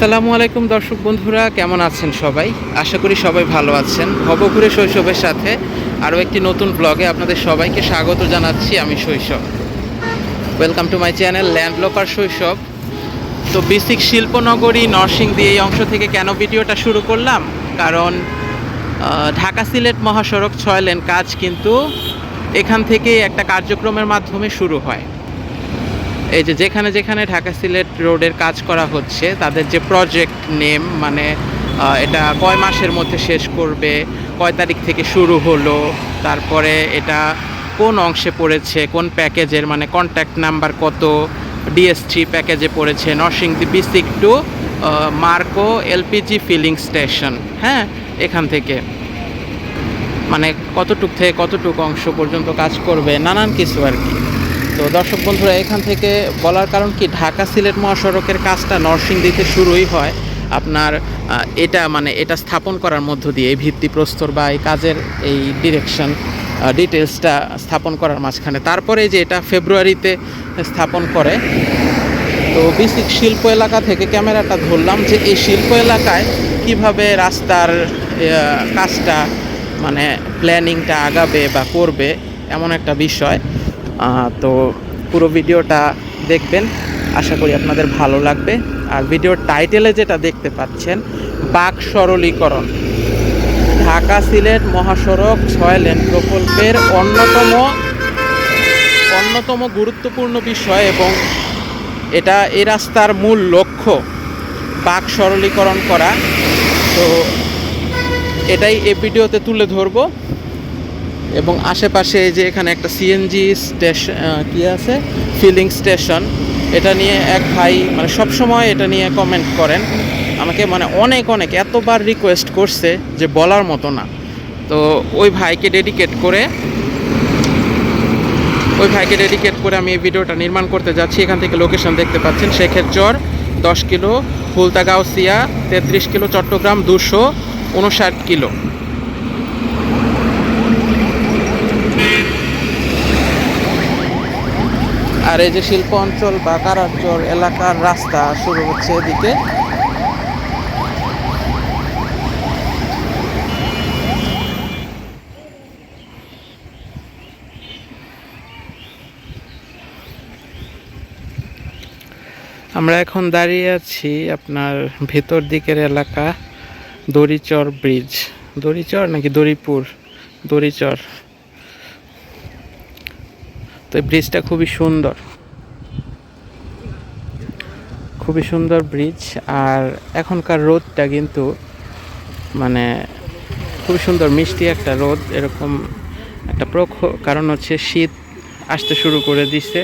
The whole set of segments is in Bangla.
আসসালামু আলাইকুম দর্শক বন্ধুরা, কেমন আছেন সবাই? আশা করি সবাই ভালো আছেন। ভবঘুরে শৈশবের সাথে আরও একটি নতুন ব্লগে আপনাদের সবাইকে স্বাগত জানাচ্ছি আমি Shaishab. Welcome to my channel landloper Shaishab. তো বেসিক শিল্পনগরী, নরসিংদী এই অংশ থেকে কেন ভিডিওটা শুরু করলাম? কারণ ঢাকা সিলেট মহাসড়ক ছয় লেন কাজ কিন্তু এখান থেকে একটা কার্যক্রমের মাধ্যমে শুরু হয়। এই যে যেখানে যেখানে ঢাকা সিলেট রোডের কাজ করা হচ্ছে, তাদের যে প্রজেক্ট নেম মানে এটা কয় মাসের মধ্যে শেষ করবে, কয় তারিখ থেকে শুরু হলো, তারপরে এটা কোন অংশে পড়েছে, কোন প্যাকেজের মানে কন্ট্যাক্ট নাম্বার কত ডিএসটি প্যাকেজে পড়েছে, Narsingdi BSCIC to Marco LPG filling station হ্যাঁ এখান থেকে। মানে কতটুক থেকে কতটুক অংশ পর্যন্ত কাজ করবে, নানান কিছু আর কি। তো দর্শক বন্ধুরা, এখান থেকে বলার কারণ কি? ঢাকা সিলেট মহাসড়কের কাজটা নরসিংদীতে শুরুই হয়। আপনার এটা মানে এটা স্থাপন করার মধ্য দিয়ে এই ভিত্তিপ্রস্তর বা এই কাজের এই ডিরেকশন ডিটেলসটা স্থাপন করার মাঝখানে। তারপরে যে এটা ফেব্রুয়ারিতে স্থাপন করে, তো বেসিক শিল্প এলাকা থেকে ক্যামেরাটা ধরলাম যে এই শিল্প এলাকায় কীভাবে রাস্তার কাজটা মানে প্ল্যানিংটা আগাবে বা করবে, এমন একটা বিষয়। তো পুরো ভিডিওটা দেখবেন। আশা করি আপনাদের ভালো লাগবে। আর ভিডিওর টাইটেলে যেটা দেখতে পাচ্ছেন, বাক সরলীকরণ। ঢাকা সিলেট মহাসড়ক ছয় লেন প্রকল্পের অন্যতম অন্যতম গুরুত্বপূর্ণ বিষয় এবং এটা এ রাস্তার মূল লক্ষ্য, বাক সরলীকরণ করা। তো এটাই এ ভিডিওতে তুলে ধরবো। এবং আশেপাশে যে এখানে একটা সিএনজি স্টেশন কি আছে? Filling station. এটা নিয়ে এক ভাই মানে সব সময় এটা নিয়ে কমেন্ট করেন। আমাকে মানে অনেক অনেক, এতবার রিকোয়েস্ট করছে যে বলার মতো না। তো ওই ভাইকে ডেডিকেট করে, ওই ভাইকে ডেডিকেট করে আমি এই ভিডিওটা নির্মাণ করতে যাচ্ছি। এখান থেকে লোকেশন দেখতে পাচ্ছেন। শেখের চর, দশ কিলো, ফুলতাগাউসিয়া, তেত্রিশ কিলো, চট্টগ্রাম, দুশো, উনষাট কিলো। আর এই যে শিল্প অঞ্চল বা কারারচর এলাকার রাস্তা শুরু হচ্ছে এদিকে। আমরা এখন দাঁড়িয়ে আছি আপনার ভেতর দিকের এলাকা দড়িচর ব্রিজ। দড়িচর নাকি দড়িপুর? দড়িচর। তো এই ব্রিজটা খুবই সুন্দর। খুবই সুন্দর ব্রিজ আর এখনকার রোদটা কিন্তু মানে খুবই সুন্দর, মিষ্টি একটা রোদ, এরকম একটা প্রখ, কারণ হচ্ছে শীত আসতে শুরু করে দিছে।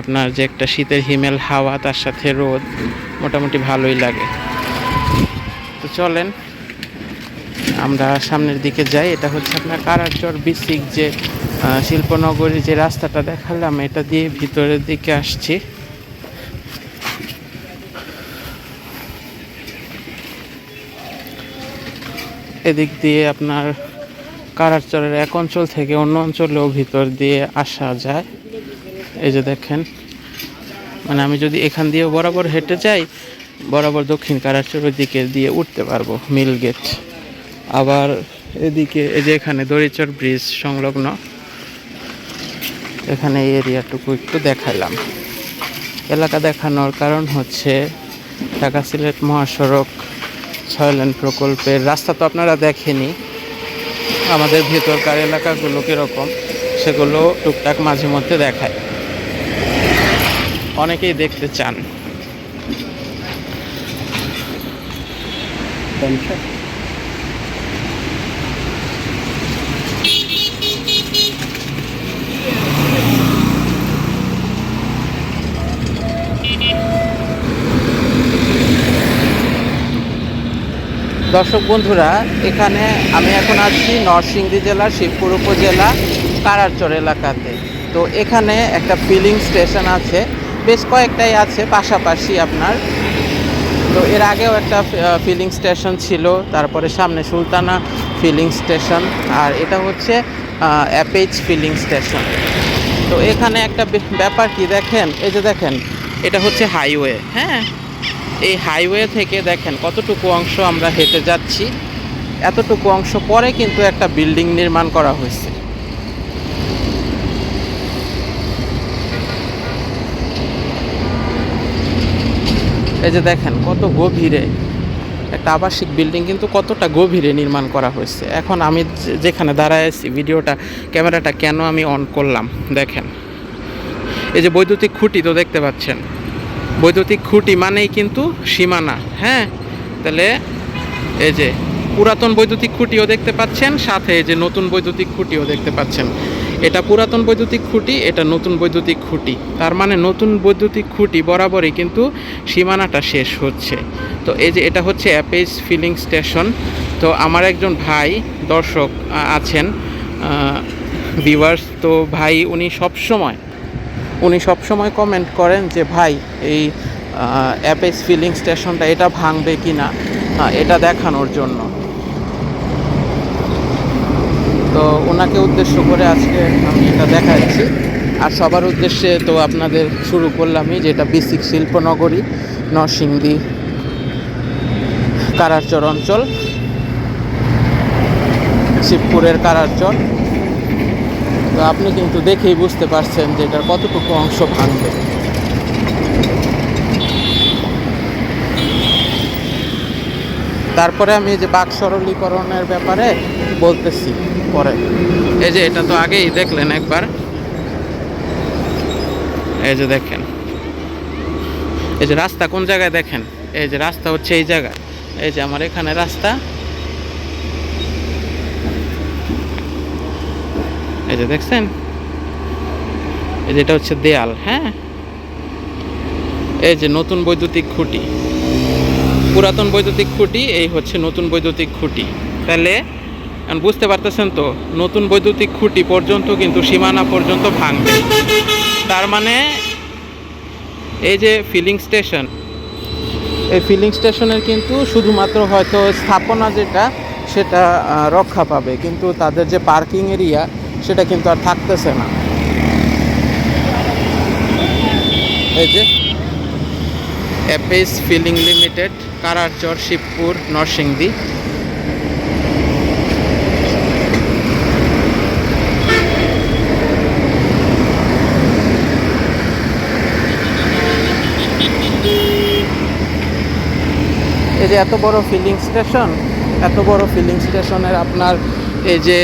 আপনার যে একটা শীতের হিমেল হাওয়া, তার সাথে রোদ মোটামুটি ভালোই লাগে। তো চলেন, আমরা সামনের দিকে যাই। এটা হচ্ছে আপনার কারারচর বিসিক যে আহ, শিল্পনগরীর যে রাস্তাটা দেখালাম এটা দিয়ে ভিতরের দিকে আসছি। এদিক দিয়ে আপনার কারারচরের এক অঞ্চল থেকে অন্য অঞ্চলেও ভিতর দিয়ে আসা যায়। এই যে দেখেন মানে আমি যদি এখান দিয়ে বরাবর হেঁটে যাই বরাবর দক্ষিণ কারারচরের দিকে দিয়ে উঠতে পারব মিল গেট। আবার এদিকে এই যে এখানে দড়িচর ব্রিজ সংলগ্ন এখানে এই এরিয়াটুকু একটু দেখালাম। এলাকা দেখানোর কারণ হচ্ছে ঢাকা সিলেট মহাসড়ক ছয় লেন প্রকল্পের রাস্তা তো আপনারা দেখেনি আমাদের ভেতরকার এলাকাগুলো কীরকম, সেগুলো টুকটাক মাঝে মধ্যে দেখায়। অনেকেই দেখতে চান। দর্শক বন্ধুরা, এখানে আমি এখন আছি নরসিংদী জেলার শিবপুর উপজেলা, কারারচর এলাকাতে। তো এখানে একটা ফিলিং স্টেশন আছে, বেশ কয়েকটাই আছে, পাশাপাশি আপনার। তো এর আগেও একটা ফিলিং স্টেশন ছিল, তারপরে সামনে সুলতানা ফিলিং স্টেশন আর এটা হচ্ছে অ্যাপেজ ফিলিং স্টেশন তো এখানে একটা ব্যাপার কি দেখেন? এই যে দেখেন, এটা হচ্ছে হাইওয়ে হ্যাঁ? এই হাইওয়ে থেকে দেখেন কতটুকু অংশ আমরা হেঁটে যাচ্ছি। এতটুকু অংশ পরে কিন্তু একটা বিল্ডিং নির্মাণ করা হয়েছে। এই যে দেখেন কত গভীরে একটা আবাসিক বিল্ডিং কিন্তু কতটা গভীরে নির্মাণ করা হয়েছে। এখন আমি যেখানে দাঁড়ায় আছি, ভিডিওটা, ক্যামেরাটা কেন আমি অন করলাম? দেখেন। এই যে বৈদ্যুতিক খুঁটি তো দেখতে পাচ্ছেন। বৈদ্যুতিক খুঁটি মানেই কিন্তু সীমানা হ্যাঁ? তাহলে এই যে পুরাতন বৈদ্যুতিক খুঁটিও দেখতে পাচ্ছেন, সাথে যে নতুন বৈদ্যুতিক খুঁটিও দেখতে পাচ্ছেন। এটা পুরাতন বৈদ্যুতিক খুঁটি, এটা নতুন বৈদ্যুতিক খুঁটি। তার মানে নতুন বৈদ্যুতিক খুঁটি বরাবরই কিন্তু সীমানাটা শেষ হচ্ছে। তো এই যে এটা হচ্ছে অ্যাপেজ ফিলিং স্টেশন। তো আমার একজন ভাই দর্শক আছেন ভিউয়ার্স তো ভাই উনি সব সময় উনি সবসময় কমেন্ট করেন যে, ভাই, এই অ্যাপেজ ফিলিং স্টেশনটা এটা ভাঙবে কি না এটা দেখানোর জন্য। তো ওনাকে উদ্দেশ্য করে আজকে আমি এটা দেখাচ্ছি। আর সবার উদ্দেশ্যে তো আপনাদের শুরু করলামই, যেটা বিসিক শিল্পনগরী, নরসিংদী, কারারচর অঞ্চল, শিবপুরের কারারচর। তো আপনি কিন্তু দেখেই বুঝতে পারছেন যে এটার কতটুকু অংশ ভাঙবে। তারপরে আমি যে বাক সরলীকরণের ব্যাপারে বলতেছি পরে। এই যে এটা তো আগেই দেখলেন একবার। এই যে দেখেন। এই যে রাস্তা কোন জায়গায় দেখেন? এই যে রাস্তা হচ্ছে এই জায়গায়। এই যে আমার এখানে রাস্তা। এই যে দেখছেন? এই যে এটা হচ্ছে দেয়াল হ্যাঁ? এই যে নতুন বৈদ্যুতিক খুঁটি। পুরাতন বৈদ্যুতিক খুঁটি, এই হচ্ছে নতুন বৈদ্যুতিক খুঁটি। তাহলে বুঝতে পারতেছেন তো, নতুন বৈদ্যুতিক খুঁটি পর্যন্ত কিন্তু সীমানা পর্যন্ত ভাঙবে। তার মানে এই যে ফিলিং স্টেশন এই ফিলিং স্টেশনের কিন্তু শুধুমাত্র হয়তো স্থাপনা যেটা, সেটা রক্ষা পাবে। কিন্তু তাদের যে পার্কিং এরিয়া সেটা কিন্তু আর থাকতেছে না। এই যে অ্যাপেস ফিলিং লিমিটেড কারারচর শিবপুর নরসিংদী এই যে এত বড় ফিলিং স্টেশন এত বড় ফিলিং স্টেশনের আপনার এই যে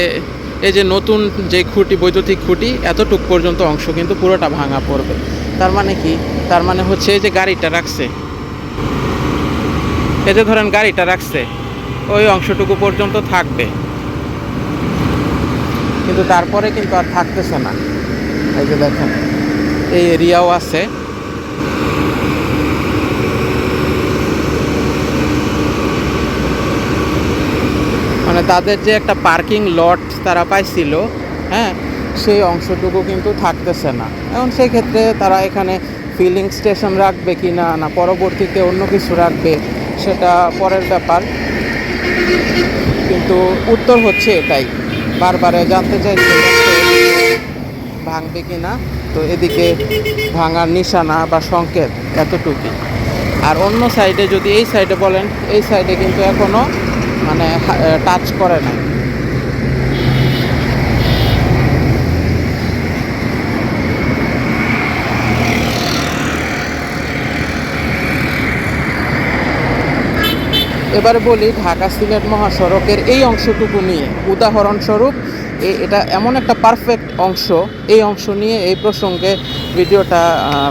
এই যে নতুন যে খুঁটি, বৈদ্যুতিক খুঁটি, এতটুক পর্যন্ত অংশ কিন্তু পুরোটা ভাঙা পড়বে। তার মানে কি? তার মানে হচ্ছে এই যে গাড়িটা রাখছে, এই যে ধরেন গাড়িটা রাখছে, ওই অংশটুকু পর্যন্ত থাকবে। কিন্তু তারপরে কিন্তু আর থাকতেছে না। এই যে দেখেন, এই এরিয়াও আছে। মানে তাদের যে একটা পার্কিং লট তারা পাইছিল হ্যাঁ সেই অংশটুকু কিন্তু থাকতেছে না। এখন সেই ক্ষেত্রে তারা এখানে ফিলিং স্টেশন রাখবে কি না না পরবর্তীতে অন্য কিছু রাখবে, সেটা পরের ব্যাপার। কিন্তু উত্তর হচ্ছে এটাই। বারবারে জানতে চাইছে ভাঙবে কি না, তো এদিকে ভাঙার নিশানা বা সংকেত এতটুকুই। আর অন্য সাইডে যদি এই সাইডে বলেন, এই সাইডে কিন্তু এখনও মানে টাচ করে নাই এবার বলি, ঢাকা সিলেট মহাসড়কের এই অংশটুকু নিয়ে। উদাহরণস্বরূপ এটা এমন একটা পারফেক্ট অংশ। এই অংশ নিয়ে এই প্রসঙ্গে ভিডিওটা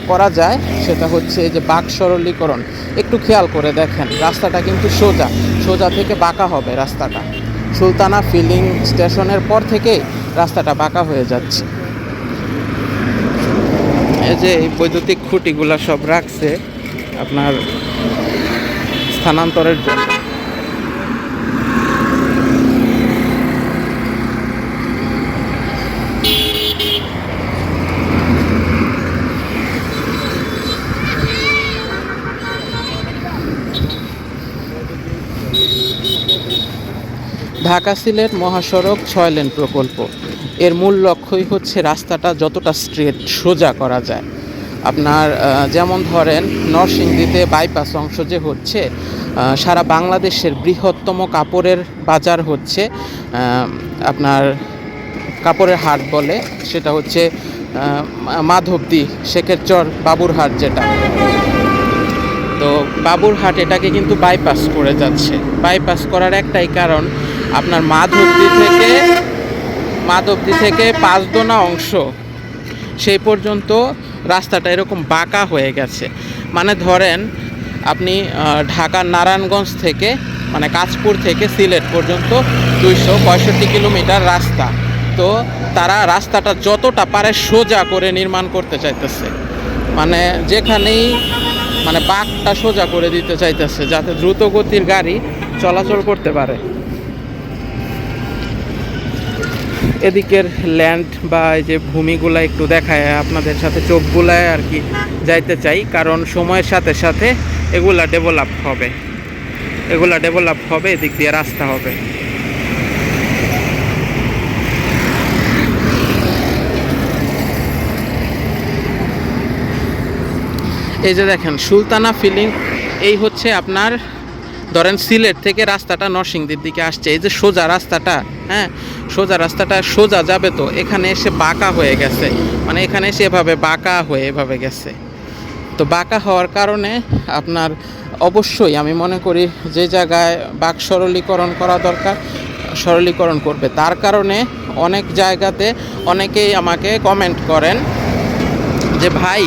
করা যায়। সেটা হচ্ছে যে বাক সরলীকরণ। একটু খেয়াল করে দেখেন, রাস্তাটা কিন্তু সোজা। সোজা থেকে বাঁকা হবে রাস্তাটা। সুলতানা ফিলিং স্টেশনের পর থেকে রাস্তাটা বাঁকা হয়ে যাচ্ছে। এই যে এই বৈদ্যুতিক খুঁটিগুলো সব রাখছে আপনার স্থানান্তরের জন্য। ঢাকা সিলেট মহাসড়ক ছয় লেন প্রকল্প। এর মূল লক্ষ্যই হচ্ছে রাস্তাটা যতটা স্ট্রেট সোজা করা যায়। আপনার যেমন ধরেন, নরসিংদীতে বাইপাস অংশ যে হচ্ছে সারা বাংলাদেশের বৃহত্তম কাপড়ের বাজার হচ্ছে আপনার কাপড়ের হাট বলে, সেটা হচ্ছে মাধবদী, শেখেরচর, বাবুরহাট যেটা। তো বাবুরহাট এটাকে কিন্তু বাইপাস করে যাচ্ছে। বাইপাস করার একটাই কারণ আপনার মাধবদী থেকে মাধবদী থেকে পাঁচদোনা অংশ। সেই পর্যন্ত রাস্তাটা এরকম বাঁকা হয়ে গেছে। মানে ধরেন আপনি ঢাকার নারায়ণগঞ্জ থেকে মানে কাঁচপুর থেকে সিলেট পর্যন্ত দুইশো পঁয়ষট্টি কিলোমিটার রাস্তা। তো তারা রাস্তাটা যতটা পারে সোজা করে নির্মাণ করতে চাইতেছে। মানে যেখানেই মানে বাঁকটা সোজা করে দিতে চাইতেছে, যাতে দ্রুত গতির গাড়ি চলাচল করতে পারে। এদিকের ল্যান্ড বা এই যে ভূমিগুলা একটু দেখায়, আপনাদের সাথে চোখগুলায় আর কি যাইতে চাই, কারণ সময়ের সাথে সাথে এগুলা ডেভেলপ হবে। এগুলা ডেভেলপ হবে, এদিক দিয়ে রাস্তা হবে। এই যে দেখেন, সুলতানা ফিলিং, এই হচ্ছে আপনার ধরেন সিলেট থেকে রাস্তাটা নরসিংদীর দিকে আসছে, এই যে সোজা রাস্তাটা হ্যাঁ সোজা রাস্তাটা সোজা যাবে তো, এখানে এসে বাঁকা হয়ে গেছে মানে এখানে এসে এভাবে বাঁকা হয়ে এভাবে গেছে। তো বাঁকা হওয়ার কারণে আপনার অবশ্যই আমি মনে করি যে জায়গায় বাক সরলীকরণ করা দরকার, সরলীকরণ করবে। তার কারণে অনেক জায়গাতে অনেকেই আমাকে কমেন্ট করেন যে, ভাই,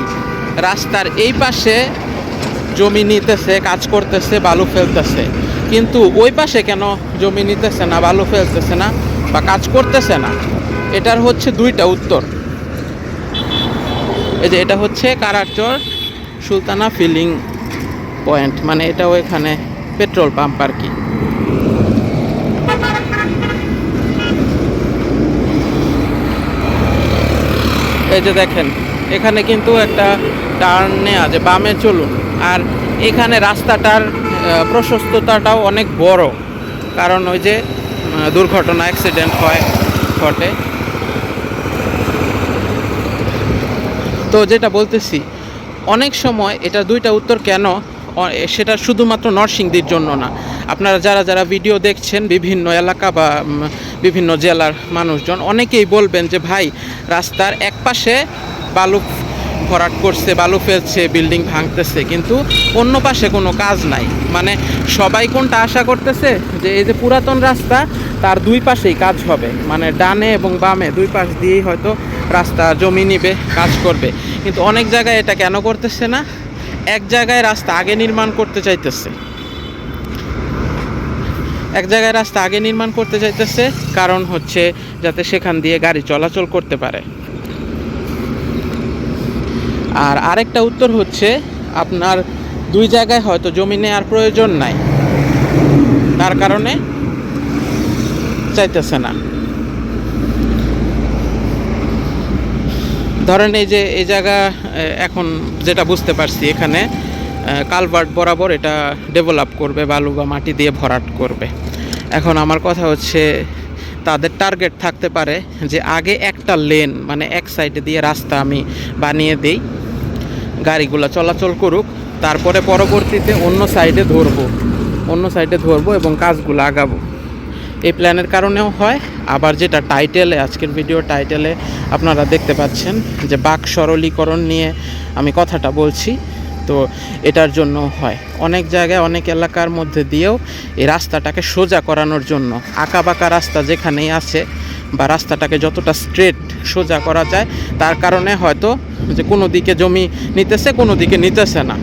রাস্তার এই পাশে জমি নিতেছে, কাজ করতেছে, বালু ফেলতেছে। কিন্তু ওই পাশে কেন জমি নিতেছে না, বালু ফেলতেছে না বা কাজ করতেছে না? এটার হচ্ছে দুইটা উত্তর। এই যে এটা হচ্ছে কারারচর সুলতানা ফিলিং পয়েন্ট মানে এটাও এখানে পেট্রোল পাম্প আর কি। এই যে দেখেন এখানে কিন্তু একটা টার্ন নেওয়া যে বামে চলুন। আর এখানে রাস্তাটার প্রশস্ততাটাও অনেক বড়। কারণ ওই যে দুর্ঘটনা অ্যাক্সিডেন্ট হয়, ঘটে। তো যেটা বলতেছি, অনেক সময় এটা দুইটা উত্তর কেন? সেটা শুধুমাত্র নরসিংদীর জন্য না। আপনারা যারা যারা ভিডিও দেখছেন, বিভিন্ন এলাকা বা বিভিন্ন জেলার মানুষজন, অনেকেই বলবেন যে, ভাই, রাস্তার এক পাশে বালু ভরাট করছে, বালু ফেলছে, বিল্ডিং ভাঙতেছে, কিন্তু অন্য পাশে কোনো কাজ নাই। মানে সবাই কোনটা আশা করতেছে? যে এই যে পুরাতন রাস্তা, তার দুই পাশেই কাজ হবে। মানে ডানে এবং বামে, দুই পাশ দিয়েই হয়তো রাস্তা, জমি নিবে, কাজ করবে। কিন্তু অনেক জায়গায় এটা কেন করতেছে না? এক জায়গায় রাস্তা আগে নির্মাণ করতে চাইতেছে। এক জায়গায় রাস্তা আগে নির্মাণ করতে চাইতেছে, কারণ হচ্ছে যাতে সেখান দিয়ে গাড়ি চলাচল করতে পারে। আর আরেকটা উত্তর হচ্ছে, আপনার দুই জায়গায় হয়তো জমি নেওয়ার প্রয়োজন নাই। তার কারণে চাইতেছে না। ধরেন এই যে, এই জায়গা এখন যেটা বুঝতে পারছি এখানে কালভার্ট বরাবর এটা ডেভেলপ করবে, বালু বা মাটি দিয়ে ভরাট করবে। এখন আমার কথা হচ্ছে, তাদের টার্গেট থাকতে পারে যে আগে একটা লেন মানে এক সাইডে দিয়ে রাস্তা আমি বানিয়ে দেই গাড়িগুলো চলাচল করুক, তারপরে পরবর্তীতে অন্য সাইডে ধরবো। অন্য সাইডে ধরবো এবং কাজগুলো আগাবো। এই প্ল্যানের কারণেও হয়। আবার যেটা টাইটেলে আজকের ভিডিও টাইটেলে আপনারা দেখতে পাচ্ছেন যে বাক সরলীকরণ নিয়ে আমি কথাটা বলছি। তো এটার জন্য হয়। অনেক জায়গায়, অনেক এলাকার মধ্যে দিয়েও এই রাস্তাটাকে সোজা করানোর জন্য আঁকা বাঁকা রাস্তা যেখানেই আছে বা রাস্তাটাকে যতটা স্ট্রেট সোজা করা যায়, তার কারণে হয়তো যে কোনো দিকে জমি নিতেছে, কোনো দিকে নিতেছে না।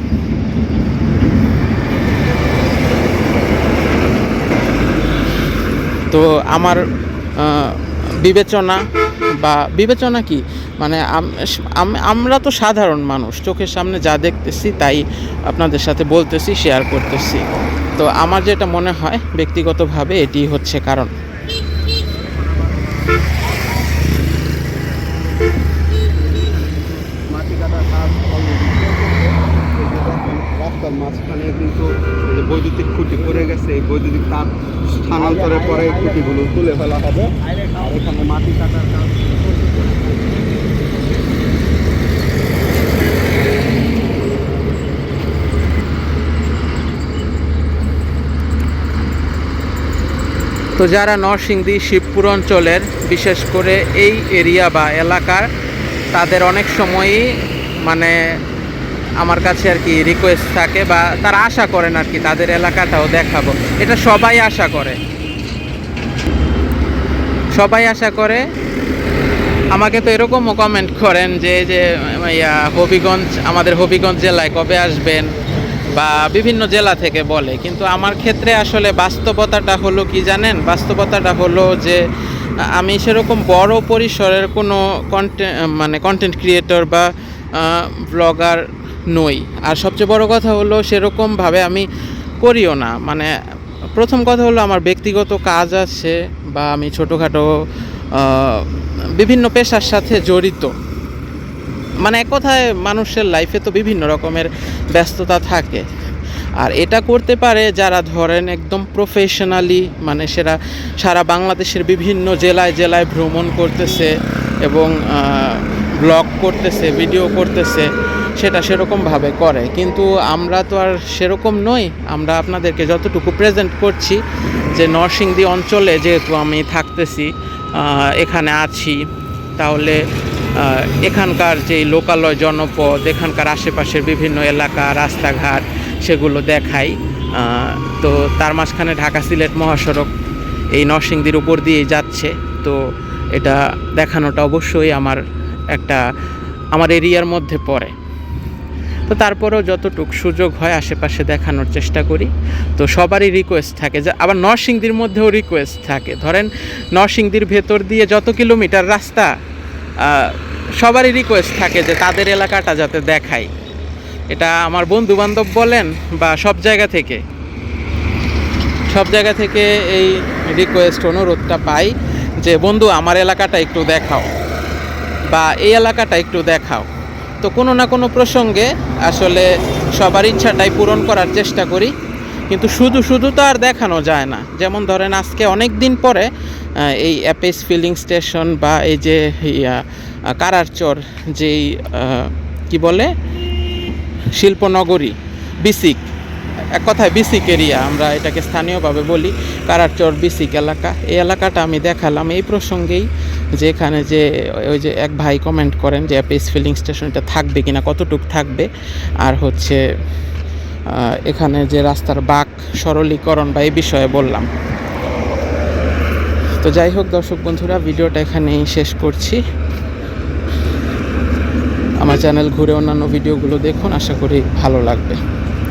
তো আমার বিবেচনা বা বিবেচনা কি? মানে আম- আম- আমরা তো সাধারণ মানুষ, চোখের সামনে যা দেখতেছি তাই আপনাদের সাথে বলতেছি শেয়ার করতেছি। তো আমার যেটা মনে হয়, ব্যক্তিগতভাবে এটি হচ্ছে কারণ। তার স্থানান্তরের পরে খুঁটিগুলো তুলে ফেলা হবে। আর এখানে মাটি কাটার কাজ তো যারা নরসিংদী শিবপুর অঞ্চলের, বিশেষ করে এই এরিয়া বা এলাকার, তাদের অনেক সময়ই মানে আমার কাছে আর কি রিকোয়েস্ট থাকে বা তারা আশা করেন আর কি, তাদের এলাকাটাও দেখাবো। এটা সবাই আশা করে। সবাই আশা করে। আমাকে তো এরকমও কমেন্ট করেন যে যে হবিগঞ্জ, আমাদের হবিগঞ্জ জেলায় কবে আসবেন বা বিভিন্ন জেলা থেকে বলে। কিন্তু আমার ক্ষেত্রে আসলে বাস্তবতাটা হলো কি জানেন? বাস্তবতাটা হলো যে, আমি সেরকম বড় পরিসরের কোনো কন্টেন্ট মানে কন্টেন্ট ক্রিয়েটর বা ব্লগার নই। আর সবচেয়ে বড় কথা হলো, সেরকমভাবে আমি করিও না। মানে প্রথম কথা হলো আমার ব্যক্তিগত কাজ আছে বা আমি ছোটোখাটো বিভিন্ন পেশার সাথে জড়িত। মানে এক কথায় মানুষের লাইফে তো বিভিন্ন রকমের ব্যস্ততা থাকে। আর এটা করতে পারে যারা ধরেন একদম প্রফেশনালি মানে সেরা, সারা বাংলাদেশের বিভিন্ন জেলায় জেলায় ভ্রমণ করতেছে এবং ব্লগ করতেছে ভিডিও করতেছে। সেটা সেরকমভাবে করে। কিন্তু আমরা তো আর সেরকম নই। আমরা আপনাদেরকে যতটুকু প্রেজেন্ট করছি যে নরসিংদী অঞ্চলে যেহেতু আমি থাকতেছি এখানে আছি, তাহলে এখানকার যে লোকালয় জনপদ, এখানকার আশেপাশের বিভিন্ন এলাকা, রাস্তাঘাট, সেগুলো দেখাই। তো তার মাঝখানে ঢাকা সিলেট মহাসড়ক এই নরসিংদীর উপর দিয়েই যাচ্ছে। তো এটা দেখানোটা অবশ্যই আমার একটা, আমার এরিয়ার মধ্যে পড়ে। তো তারপরেও যতটুক সুযোগ হয় আশেপাশে দেখানোর চেষ্টা করি। তো সবারই রিকোয়েস্ট থাকে যে, আবার নরসিংদীর মধ্যেও রিকোয়েস্ট থাকে। ধরেন, নরসিংদীর ভেতর দিয়ে যত কিলোমিটার রাস্তা সবারই রিকোয়েস্ট থাকে যে তাদের এলাকাটা যাতে দেখাই। এটা আমার বন্ধু বান্ধব বলেন বা সব জায়গা থেকে। সব জায়গা থেকে এই রিকোয়েস্ট অনুরোধটা পাই যে, বন্ধু, আমার এলাকাটা একটু দেখাও বা এই এলাকাটা একটু দেখাও। তো কোনো না কোনো প্রসঙ্গে আসলে সবার ইচ্ছাটাই পূরণ করার চেষ্টা করি। কিন্তু শুধু শুধু তো আর দেখানো যায় না। যেমন ধরেন আজকে অনেক দিন পরে এই অ্যাপেস ফিলিং স্টেশন বা এই যে কারারচর যেই কি বলে? শিল্পনগরী বিসিক এক কথায় বিসিক এরিয়া আমরা এটাকে স্থানীয়ভাবে বলি কারারচর বিসিক এলাকা। এই এলাকাটা আমি দেখালাম। এই প্রসঙ্গেই যে এখানে যে ওই যে এক ভাই কমেন্ট করেন যে অ্যাপেস ফিলিং স্টেশনটা থাকবে কিনা, কতটুক থাকবে। আর হচ্ছে এখানে যে রাস্তার বাক, সরলীকরণ বা এই বিষয়ে বললাম। তো যাই হোক দর্শক বন্ধুরা, ভিডিওটা এখানেই শেষ করছি। আমার চ্যানেল ঘুরে অন্যান্য ভিডিওগুলো দেখুন, আশা করি ভালো লাগবে।